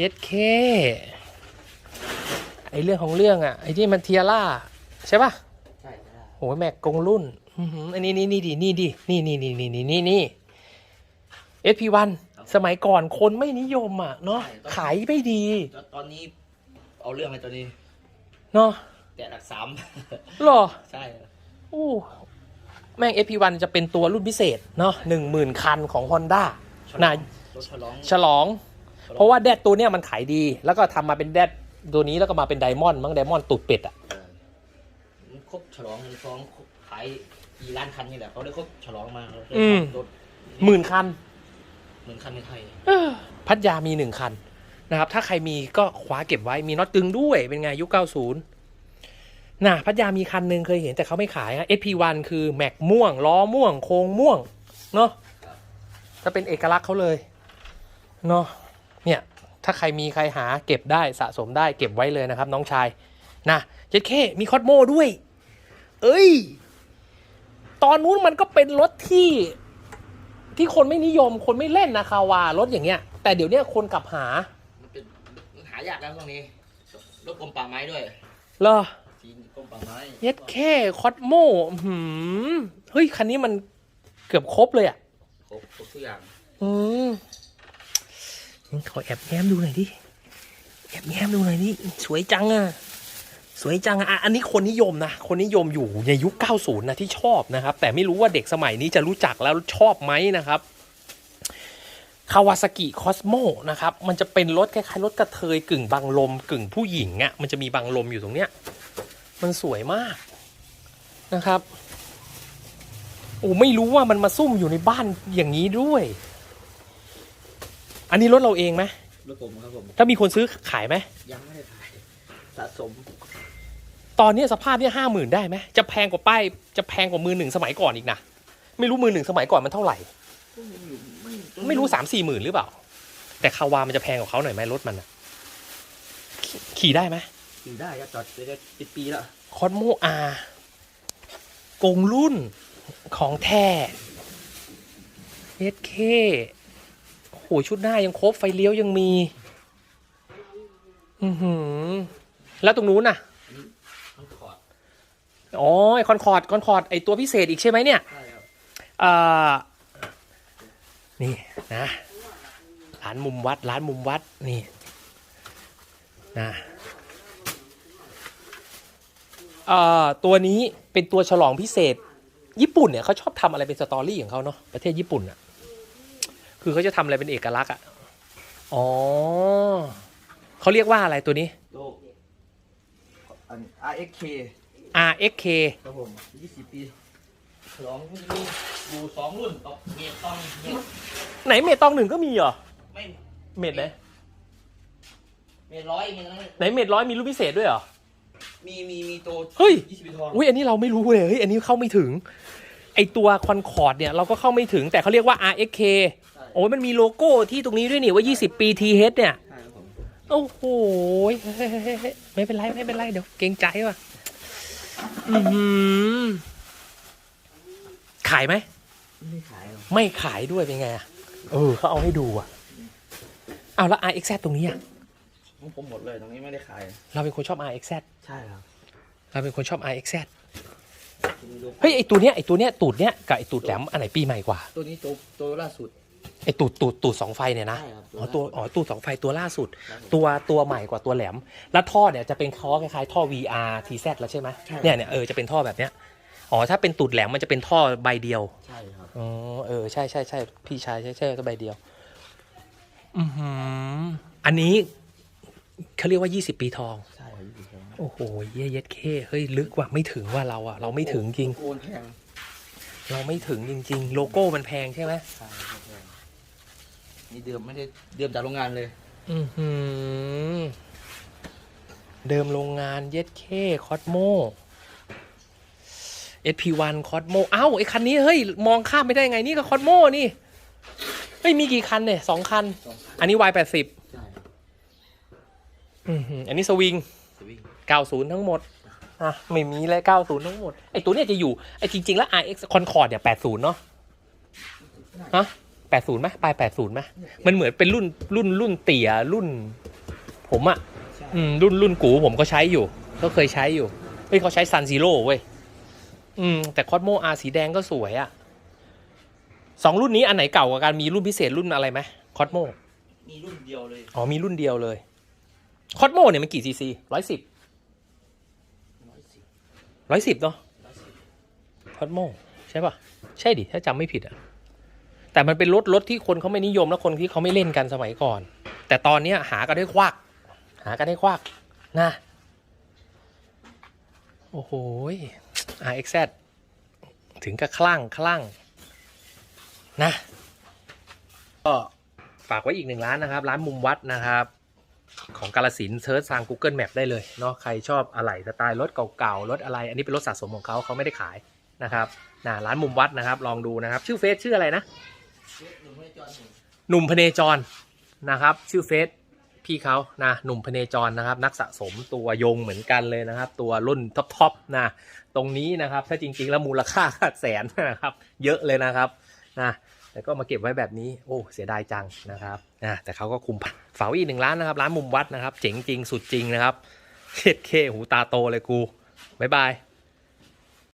เย็ดเคไอเรื่องของเรื่องอะไอที่มันเทียร่าใช่ปะใช่ใช่โอ้ยแม็กกงรุ่นอื้อหืออันนี้นี่นี่ดินี่ดินี่นี่นี่นี่นี่นี่นี่ SP1 สมัยก่อนคนไม่นิยมอะเนาะขายไม่ดีตอนตอนนี้ เอาเรื่องอะไรตอนนี้เนาะแต่หลักสามหรอ ใช่โอ้แม่ง SP1 จะเป็นตัวรุ่นพิเศษเนาะหนึ่งหมื่นคันของ Honda น่ะรถฉลองฉลอง เพราะว่าแดดตัวเนี้ยมันขายดี แล้วก็ทำมาเป็นแดดตัวนี้แล้วก็มาเป็นไดมอนด์มั้งไดมอนด์ตูดเป็ดอะเออมันครบฉลองมันฟ้องขายกี่ล้านคันนี่แหละเขาได้ครบฉลองมาเขาได้อืมรถหมื่นคันเหมือนคันในไทยเอ้อพัทยามีหนึ่งคันนะครับ ถ้าใครมีก็คว้าเก็บไว้มีน็อตกึงด้วยเป็นไงยุค90น่ะพัทยามีคันหนึ่งเคยเห็นแต่เขาไม่ขายอะ SP1 คือแม็กม่วง ล้อม่วง โครงม่วง เนาะถ้าเป็นเอกลักษณ์เขาเลย เนาะ เนี่ยถ้าใครมีใครหาเก็บได้สะสมได้เก็บไว้เลยนะครับ น้องชายนะเจ็ดเคมีคอสโมด้วย เอ้ย ตอนนู้นมันก็เป็นรถที่ที่คนไม่นิยมคนไม่เล่นนะคาวารถอย่างเงี้ย แต่เดี๋ยวเนี้ยคนกลับหามันเป็นหายากแล้วพวกนี้รถกรมป่าไม้ด้วยเหรอสีกรมป่าไม้เย็ดแค่คอสโมหืมเฮ้ยคันนี้มันเกือบครบเลยอะครบครบทุกอย่าง อืมงั้น ขอแอบแง้มดูหน่อยดิ แอบแง้มดูหน่อยดิ สวยจังอะ สวยจังอะ อันนี้คนนิยมนะ คนนิยมอยู่ในยุค 90 นะที่ชอบนะครับ แต่ไม่รู้ว่าเด็กสมัยนี้จะรู้จักแล้วชอบไหมนะครับคาวาซากิคอสโมนะครับ มันจะเป็นรถคล้ายๆรถกระเทยกึ่งบังลม กึ่งผู้หญิงอะ มันจะมีบังลมอยู่ตรงเนี้ย มันสวยมากนะครับ โอ้ไม่รู้ว่ามันมาซุ่มอยู่ในบ้านอย่างนี้ด้วย อันนี้รถเราเองไหมรถผมครับผม ถ้ามีคนซื้อขายไหม ยังไม่ได้ขาย สะสม ตอนนี้สภาพเนี่ยห้าหมื่นได้ไหม จะแพงกว่าป้าย จะแพงกว่ามือหนึ่งสมัยก่อนอีกนะ ไม่รู้มือหนึ่งสมัยก่อนมันเท่าไหร่ ไม่รู้สามสี่หมื่นหรือเปล่า แต่คาวามันจะแพงกว่าเขาหน่อยไหมรถมันอะขขี่ได้ไหมขี่ได้ครับจอดไปได้ปีปีแล้ว คอสโมอากงรุ่นของแท้เอสเคโอ้โหชุดหน้ายังครบไฟเลี้ยวยังมี อือหือ แล้วตรงนู้นน่ะทั้งขอดอ๋อไอคอนคอร์ดคอนคอร์ดไอตัวพิเศษอีกใช่ไหมเนี่ยใช่ครับอ่านี่นะร้านมุมวัดร้านมุมวัดนี่นะอ่าตัวนี้เป็นตัวฉลองพิเศษ ญี่ปุ่นเนี่ยเขาชอบทำอะไรเป็นสตอรี่ของเขาเนาะประเทศญี่ปุ่นอะ คือเขาจะทำอะไรเป็นเอกลักษณ์อะ อ๋อ เขาเรียกว่าอะไรตัวนี้ โลอัน RXK RXK ครับผม 20 ปีฉลองมันจะมีอยู่สองรุ่นต่อเมตต้องเมตไหนเมตตองหนึ่งก็มีเหรอ ไม่เมตไหนเมตร้อยเมตอะไรไหนเมตร้อยมีรุ่นพิเศษด้วยเหรอ มีมีมีตัวเฮ้ย20ปีทองอุ้ยอันนี้เราไม่รู้เลยเฮ้ยอันนี้เข้าไม่ถึง ไอตัวคอนคอร์ดเนี่ยเราก็เข้าไม่ถึงแต่เขาเรียกว่า RXK ใช่โอ้ยมันมีโลโก้ที่ตรงนี้ด้วยนี่ว่า 20 ปี TH เนี่ย ใช่ครับผมโอ้โหเฮ้ยเฮ้ยเฮ้ยเฮ้ยไม่เป็นไร ไม่เป็นไร เดี๋ยวเกรงใจว่ะอือหือขายไหม ไม่ได้ขายหรอกไม่ขายด้วยเป็นไงอะเออเขาเอาให้ดูอะเอาแล้ว RXZ ตรงนี้อะ ของผมหมดเลยตรงนี้ไม่ได้ขาย เราเป็นคนชอบ RXZ ใช่ครับเราเป็นคนชอบ RXZ มีตัวเฮ้ย ไอตัวเนี้ย ไอตัวเนี้ย ตูดเนี้ย กับไอตูดแหลม อันไหนปีใหม่กว่า ตัวนี้ตัวตัวล่าสุด ไอตูดตูดตูดสองไฟเนี่ยนะใช่ครับอ๋อตัวอ๋อตูดสองไฟตัวล่าสุด ครับผมตัวตัวใหม่กว่าตัวแหลม แล้วท่อเนี่ยจะเป็นท่อคล้ายๆท่อ VR TZ แล้วใช่ไหมใช่ เนี่ยเนี่ยเออจะเป็นท่อแบบเนี้ยอ๋อถ้าเป็นตูดแหลมมันจะเป็นท่อใบเดียว ใช่ครับ อ๋อเออใช่ใช่ใช่พี่ชายใช่ใช่ก็ใบเดียว อือหืออันนี้เขาเรียกว่า20ปีทอง ใช่ครับยี่สิบทองโอ้โหเยเย็ดเคเฮ้ยลึกว่ะไม่ถึงว่าเราอะเราไม่ถึงจริง โอนแพงเราไม่ถึงจริง ๆ โลโก้มันแพงใช่ไหมใช่ครับแพง นี่เดิมไม่ได้เดิมจากโรงงานเลย อือหือเดิมโรงงานเย็ดเคคอสโม SP1 คอสโมเอ้าไอคันนี้เฮ้ย มองข้ามไม่ได้ไงนี่ก็คอสโมนี่เฮ้ยมีกี่คันเนี่ยสองคัน สองอันนี้ Y80 ใช่ครับอือหืออันนี้สวิง สวิง90 ทั้งหมดอะไม่มีเลย90 ทั้งหมดไอตัวเนี้ยจะอยู่ไอจริง ๆ แล้ว RX Concord เนี่ย80 เนาะ ฮะ 80ไหมปลาย80ไหมมันเหมือนเป็นรุ่นรุ่นรุ่นเตี่ยรุ่น ผมอะใช่อืมรุ่นรุ่นกูผมก็ใช้อยู่ ก็เคยใช้อยู่เฮ้ยเขาใช้ซันซีโร่เว้ยอืมแต่คอสโมอาสีแดงก็สวยอะสองรุ่นนี้อันไหนเก่ากว่ากันมีรุ่นพิเศษรุ่นอะไรไหมคอสโมมีรุ่นเดียวเลยอ๋อมีรุ่นเดียวเลยคอสโมเนี่ยมันกี่ซีซีร้อยสิบร้อยสิบร้อยสิบเนาะร้อยสิบคอสโมใช่ปะใช่ดิถ้าจำไม่ผิดอะ แต่มันเป็นรถรถที่คนเขาไม่นิยมและคนที่เขาไม่เล่นกันสมัยก่อน แต่ตอนเนี้ยหากันได้ควัก หากันได้ควักนะ โอ้โห RXZ ถึงกับคลั่งคลั่งนะ ก็ฝากไว้อีกหนึ่งร้านนะครับ ร้านมุมวัดนะครับ ของกาลสินเซิร์ชทาง Google Map ได้เลยเนาะใครชอบอะไหล่สไตล์รถเก่าๆรถอะไร อันนี้เป็นรถสะสมของเขาเขาไม่ได้ขายนะครับนะร้านมุมวัดนะครับ ลองดูนะครับ ชื่อเฟซชื่ออะไรนะ หนุ่มพเนจรนะครับ ชื่อเฟซพี่เขานะหนุ่มพเนจรนะครับ นักสะสมตัวยงเหมือนกันเลยนะครับ ตัวรุ่นท็อปๆนะตรงนี้นะครับ ถ้าจริงๆแล้วมูลค่าแสนนะครับ เยอะเลยนะครับนะแต่ก็มาเก็บไว้แบบนี้โอ้เสียดายจังนะครับนะแต่เขาก็คุมฝาอีกหนึ่งร้านนะครับร้านมุมวัดนะครับ เจ๋งจริงสุดจริงนะครับเช็ดเคหูตาโตเลยกูบ๊ายบาย